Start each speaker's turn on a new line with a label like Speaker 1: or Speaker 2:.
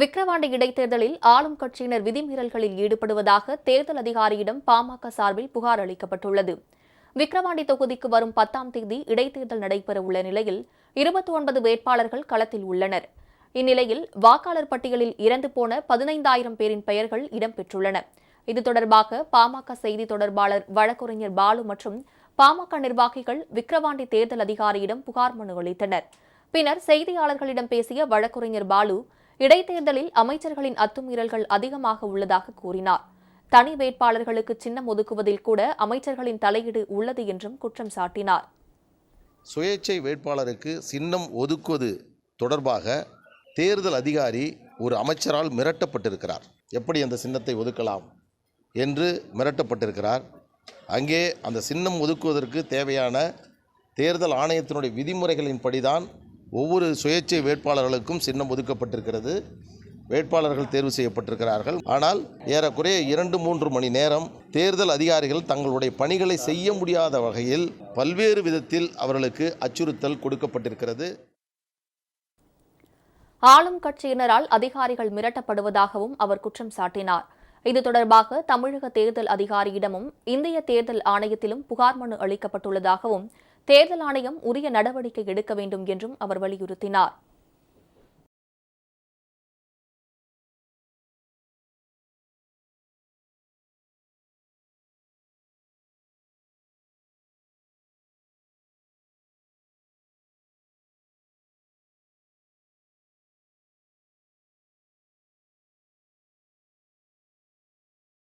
Speaker 1: விக்கிரவாண்டி இடைத்தேர்தலில் ஆளும் கட்சியினர் விதிமீறல்களில் ஈடுபடுவதாக தேர்தல் அதிகாரியிடம் பாமக சார்பில் புகார் அளிக்கப்பட்டுள்ளது. விக்கிரவாண்டி தொகுதிக்கு வரும் பத்தாம் தேதி இடைத்தேர்தல் நடைபெறவுள்ள நிலையில் இருபத்தி ஒன்பது வேட்பாளர்கள் களத்தில் உள்ளனர். இந்நிலையில் வாக்காளர் பட்டியலில் இறந்து போன பதினைந்தாயிரம் பேரின் பெயர்கள் இடம்பெற்றுள்ளன. இது தொடர்பாக பாமக செய்தி தொடர்பாளர் வழக்கறிஞர் பாலு மற்றும் பாமக நிர்வாகிகள் விக்கிரவாண்டி தேர்தல் அதிகாரியிடம் புகார் மனு அளித்தனர். பின்னர் செய்தியாளர்களிடம் பேசிய வழக்கறிஞர் பாலு இடைத்தேர்தலில் அமைச்சர்களின் அத்துமீறல்கள் அதிகமாக உள்ளதாக கூறினார். தனி வேட்பாளர்களுக்கு சின்னம் ஒதுக்குவதில் கூட அமைச்சர்களின் தலையீடு உள்ளது என்றும் குற்றம் சாட்டினார்.
Speaker 2: சுயேட்சை வேட்பாளருக்கு சின்னம் ஒதுக்குவது தொடர்பாக தேர்தல் அதிகாரி ஒரு அமைச்சரால் மிரட்டப்பட்டிருக்கிறார். எப்படி அந்த சின்னத்தை ஒதுக்கலாம் என்று மிரட்டப்பட்டிருக்கிறார். அங்கே அந்த சின்னம் ஒதுக்குவதற்கு தேவையான தேர்தல் ஆணையத்தினுடைய விதிமுறைகளின்படிதான் ஒவ்வொரு சுயேட்சை வேட்பாளர்களுக்கும் சின்னம் ஒதுக்கப்பட்டிருக்கிறது. வேட்பாளர்கள் தேர்வு செய்யப்பட்டிருக்கிறார்கள். ஆனால் ஏறக்குறைய இரண்டு மூன்று மணி நேரம் தேர்தல் அதிகாரிகள் தங்களுடைய பணிகளை செய்ய முடியாத வகையில் பல்வேறு விதத்தில் அவர்களுக்கு அச்சுறுத்தல் கொடுக்கப்பட்டிருக்கிறது.
Speaker 1: ஆளும் கட்சியினரால் அதிகாரிகள் மிரட்டப்படுவதாகவும் அவர் குற்றம் சாட்டினார். இது தொடர்பாக தமிழக தேர்தல் அதிகாரியிடமும் இந்திய தேர்தல் ஆணையத்திலும் புகார் மனு அளிக்கப்பட்டுள்ளதாகவும் தேர்தல் ஆணையம் உரிய நடவடிக்கை எடுக்க வேண்டும் என்றும் அவர் வலியுறுத்தினார்.